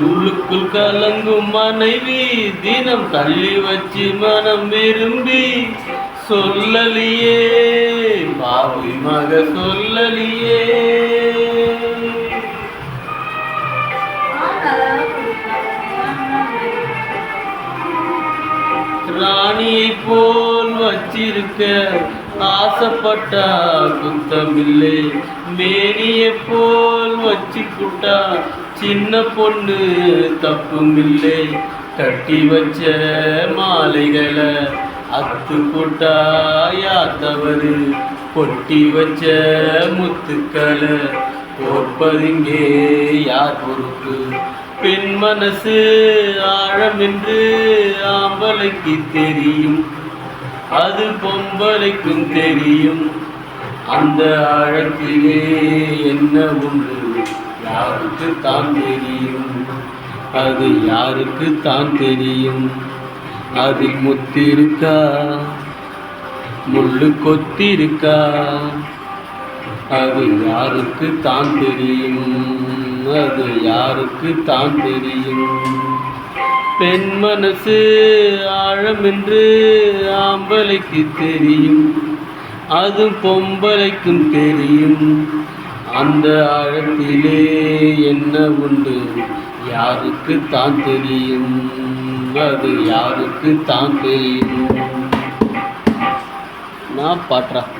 உள்ளுக்குள் கலங்கும் மனைவி தினம் தள்ளி வச்சு மனம் விரும்பி சொல்லலியே பாவி மக சொல்லலியே. ராணியை போல் வச்சிருக்க ஆசைப்பட்டா குத்தமில்லை. மேனியை போல் வச்சுக்குட்டா சின்ன பொண்ணு தப்புமில்லை. கட்டி வச்ச மாலைகளை அத்து போட்டாயாத்தவரு கொட்டி வச்ச முத்துக்களை கோப்பதுங்கே யார் பொறுப்பு? பெண் மனசு ஆழம் என்று ஆம்பளைக்கு தெரியும். அது பொம்பளைக்கும் தெரியும். அந்த ஆழத்திலே என்ன உண்டு யாருக்கு தான் தெரியும்? அது யாருக்கு தான் தெரியும்? அதில் முத்திருக்கா? முள்ளு கொத்திருக்கா? அது யாருக்கு தான் தெரியும்? அது யாருக்கு தான் தெரியும்? பெண் மனசு ஆழமென்று ஆம்பளைக்கு தெரியும். அது பொம்பளைக்கும் தெரியும். அந்த ஆழத்திலே என்ன உண்டு? யாருக்கு தான் தெரியும்? அது யாருக்கு தான் தெரியும்? நான் பாட்டுறேன்